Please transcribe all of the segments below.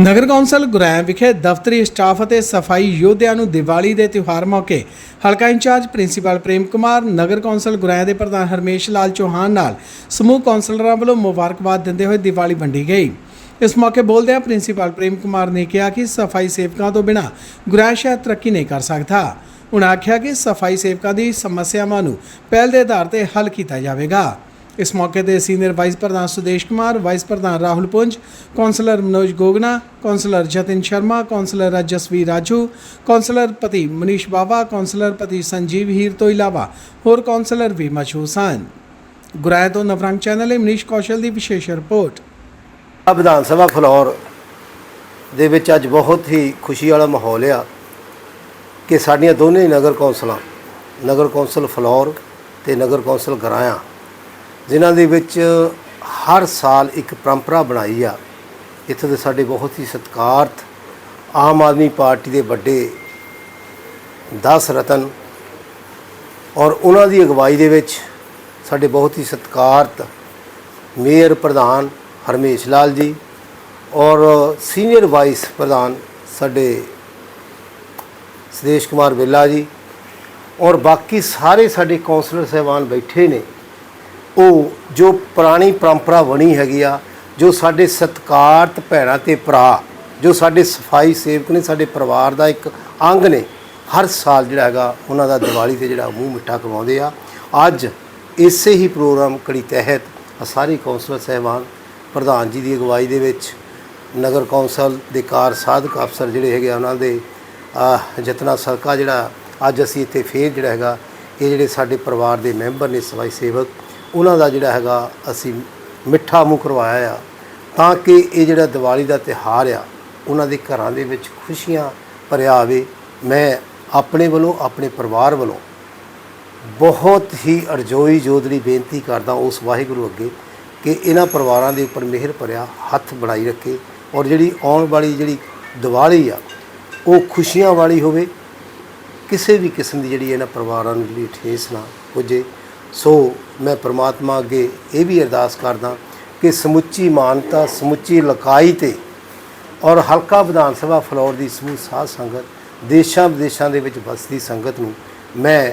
ਨਗਰ council ਗੁਰੈਮ ਵਿਖੇ ਦਫ਼ਤਰੀ staff ਅਤੇ ਸਫ਼ਾਈ ਯੋਧਿਆਂ ਨੂੰ ਦੀਵਾਲੀ ਦੇ ਤਿਉਹਾਰ ਮੌਕੇ ਹਲਕਾ ਇੰਚਾਰਜ ਪ੍ਰਿੰਸੀਪਲ ਪ੍ਰੇਮ ਕੁਮਾਰ, ਨਗਰ ਕੌਂਸਲ ਗੁਰੈਮ ਦੇ ਪ੍ਰਧਾਨ ਹਰਮੇਸ਼ ਲਾਲ ਚੌਹਾਨ ਨਾਲ ਸਮੂਹ ਕੌਂਸਲਰਾਂ ਵੱਲੋਂ ਮੁਬਾਰਕਬਾਦ ਦਿੰਦੇ ਹੋਏ ਦੀਵਾਲੀ ਵੰਡੀ ਗਈ। ਇਸ ਮੌਕੇ ਬੋਲਦਿਆਂ ਪ੍ਰਿੰਸੀਪਲ ਪ੍ਰੇਮ ਕੁਮਾਰ ਨੇ ਕਿਹਾ ਕਿ ਸਫ਼ਾਈ ਸੇਵਕਾਂ ਤੋਂ ਬਿਨਾਂ ਗੁਰੈਮ ਸ਼ਹਿਰ ਤਰੱਕੀ ਨਹੀਂ ਕਰ ਸਕਦਾ। ਉਹਨਾਂ ਆਖਿਆ ਕਿ ਸਫ਼ਾਈ ਸੇਵਕਾਂ ਦੀ ਸਮੱਸਿਆਵਾਂ ਨੂੰ ਪਹਿਲ ਦੇ ਆਧਾਰ ਤੇ ਹੱਲ ਕੀਤਾ ਜਾਵੇਗਾ। ਇਸ ਮੌਕੇ ਤੇ ਸੀਨੀਅਰ ਵਾਈਸ ਪ੍ਰਧਾਨ ਸੁਦੇਸ਼ ਕੁਮਾਰ, ਵਾਈਸ ਪ੍ਰਧਾਨ Rahul Punj, councillor Manoj Gogna councillor Jatin Sharma, councillor ਰਜਸਵੀ Raju, councillor ਪਤੀ ਮਨੀਸ਼ ਬਾਵਾ, ਕੌਂਸਲਰ ਪਤੀ ਸੰਜੀਵ ਹੀਰ ਤੋਂ ਇਲਾਵਾ ਹੋਰ ਕੌਂਸਲਰ ਵੀ ਮੌਜੂਦ ਸਨ। ਗੁਰਾਇਆ ਤੋਂ ਨਵਰੰਗ ਚੈਨਲ ਲਈ ਮਨੀਸ਼ ਕੌਸ਼ਲ ਦੀ ਵਿਸ਼ੇਸ਼ ਰਿਪੋਰਟ। ਆ ਵਿਧਾਨ ਸਭਾ ਫਲੋਰ ਦੇ ਵਿੱਚ ਅੱਜ ਬਹੁਤ ਹੀ ਖੁਸ਼ੀ ਵਾਲਾ ਮਾਹੌਲ ਆ ਕਿ ਸਾਡੀਆਂ ਦੋਨੇ ਨਗਰ ਕੌਂਸਲਾਂ, ਨਗਰ ਕੌਂਸਲ ਫਲੋਰ ਤੇ ਨਗਰ ਕੌਂਸਲ ਗਰਾਇਆ ਜਿਨ੍ਹਾਂ ਦੇ ਵਿੱਚ ਹਰ ਸਾਲ ਇੱਕ ਪਰੰਪਰਾ ਬਣਾਈ ਆ। ਇੱਥੇ ਦੇ ਸਾਡੇ ਬਹੁਤ ਹੀ ਸਤਿਕਾਰਤ ਆਮ ਆਦਮੀ ਪਾਰਟੀ ਦੇ ਵੱਡੇ 10 ਰਤਨ ਔਰ ਉਹਨਾਂ ਦੀ ਅਗਵਾਈ ਦੇ ਵਿੱਚ ਸਾਡੇ ਬਹੁਤ ਹੀ ਸਤਿਕਾਰਤ ਮੇਅਰ ਪ੍ਰਧਾਨ ਹਰਮੇਸ਼ ਲਾਲ ਜੀ ਔਰ ਸੀਨੀਅਰ ਵਾਈਸ ਪ੍ਰਧਾਨ ਸਾਡੇ ਸਦੇਸ਼ ਕੁਮਾਰ ਬਿੱਲਾ ਜੀ ਔਰ ਬਾਕੀ ਸਾਰੇ ਸਾਡੇ ਕੌਂਸਲਰ ਸਹਿਬਾਨ ਬੈਠੇ ਨੇ। ਉਹ ਜੋ ਪੁਰਾਣੀ ਪਰੰਪਰਾ ਬਣੀ ਹੈਗੀ ਆ ਜੋ ਸਾਡੇ ਸਤਿਕਾਰਤ ਭੈਣਾਂ ਤੇ ਭਰਾ ਜੋ ਸਾਡੇ ਸਫ਼ਾਈ ਸੇਵਕ ਨੇ ਸਾਡੇ ਪਰਿਵਾਰ ਦਾ ਇੱਕ ਅੰਗ ਨੇ ਹਰ ਸਾਲ ਜਿਹੜਾ ਹੈਗਾ ਉਹਨਾਂ ਦਾ ਦੀਵਾਲੀ ਤੇ ਜਿਹੜਾ ਮੂੰਹ ਮਿੱਠਾ ਕਰਵਾਉਂਦੇ ਆ। ਅੱਜ ਇਸੇ ਹੀ ਪ੍ਰੋਗਰਾਮ ਕੜੀ ਤਹਿਤ ਆਹ ਸਾਰੇ ਕੌਂਸਲਰ ਸਹਿਬਾਨ ਪ੍ਰਧਾਨ ਜੀ ਦੀ ਅਗਵਾਈ ਦੇ ਵਿੱਚ ਨਗਰ ਕੌਂਸਲ ਦੇ ਕਾਰ ਸਾਧਕ ਅਫਸਰ ਜਿਹੜੇ ਹੈਗੇ ਆ, ਉਹਨਾਂ ਦੇ ਆਹ, ਯਤਨਾਂ ਸਦਕਾ ਜਿਹੜਾ ਅੱਜ ਅਸੀਂ ਇੱਥੇ ਫੇਰ ਜਿਹੜਾ ਹੈਗਾ ਇਹ ਜਿਹੜੇ ਸਾਡੇ ਪਰਿਵਾਰ ਦੇ ਮੈਂਬਰ ਨੇ ਸਫ਼ਾਈ ਸੇਵਕ ਉਹਨਾਂ ਦਾ ਜਿਹੜਾ ਹੈਗਾ ਅਸੀਂ ਮਿੱਠਾ ਮੂੰਹ ਕਰਵਾਇਆ ਆ, ਤਾਂ ਕਿ ਇਹ ਜਿਹੜਾ ਦੀਵਾਲੀ ਦਾ ਤਿਹਾਰ ਆ, ਉਹਨਾਂ ਦੇ ਘਰਾਂ ਦੇ ਵਿੱਚ ਖੁਸ਼ੀਆਂ ਭਰਿਆ ਆਵੇ। ਮੈਂ ਆਪਣੇ ਵੱਲੋਂ, ਆਪਣੇ ਪਰਿਵਾਰ ਵੱਲੋਂ ਬਹੁਤ ਹੀ ਅਰਜ਼ੋਈ ਜੋਦਰੀ ਬੇਨਤੀ ਕਰਦਾ ਉਸ ਵਾਹਿਗੁਰੂ ਅੱਗੇ ਕਿ ਇਹਨਾਂ ਪਰਿਵਾਰਾਂ ਦੇ ਉੱਪਰ ਮਿਹਰ ਭਰਿਆ, ਹੱਥ ਬਣਾਈ ਰੱਖੇ ਔਰ ਜਿਹੜੀ ਆਉਣ ਵਾਲੀ ਜਿਹੜੀ ਦੀਵਾਲੀ ਆ, ਉਹ ਖੁਸ਼ੀਆਂ ਵਾਲੀ ਹੋਵੇ। ਕਿਸੇ ਵੀ ਕਿਸਮ ਦੀ ਜਿਹੜੀ ਇਹਨਾਂ ਪਰਿਵਾਰਾਂ ਨੂੰ ਜਿਹੜੀ ਠੇਸ ਨਾ ਪੁੱਜੇ। ਸੋ ਮੈਂ ਪ੍ਰਮਾਤਮਾ ਅੱਗੇ ਇਹ ਵੀ ਅਰਦਾਸ ਕਰਦਾ ਕਿ ਸਮੁੱਚੀ ਮਾਨਤਾ, ਸਮੁੱਚੀ ਲਕਾਈ ਤੇ ਔਰ ਹਲਕਾ ਵਿਧਾਨ ਸਭਾ ਫਲੋਰ ਦੀ ਸਮੂਹ ਸਾਧ ਸੰਗਤ, ਦੇਸ਼ਾਂ ਵਿਦੇਸ਼ਾਂ ਦੇ ਵਿੱਚ ਵਸਦੀ ਸੰਗਤ ਨੂੰ ਮੈਂ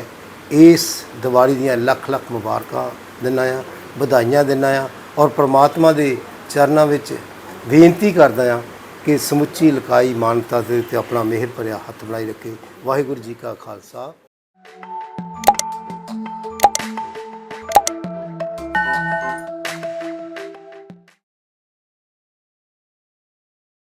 ਇਸ ਦੀਵਾਲੀ ਦੀਆਂ ਲੱਖ ਲੱਖ ਮੁਬਾਰਕਾਂ ਦਿੰਦਾ ਆ ਵਧਾਈਆਂ ਦਿੰਦਾ ਆ ਔਰ ਪ੍ਰਮਾਤਮਾ ਦੇ ਚਰਨਾਂ ਵਿੱਚ ਬੇਨਤੀ ਕਰਦਾ ਆ ਕਿ ਸਮੁੱਚੀ ਲਕਾਈ ਮਾਨਤਾ ਦੇ ਉੱਤੇ ਆਪਣਾ ਮਿਹਰ ਭਰਿਆ ਹੱਥ ਬਣਾਈ ਰੱਖੇ। ਵਾਹਿਗੁਰੂ ਜੀ ਕਾ ਖਾਲਸਾ। Música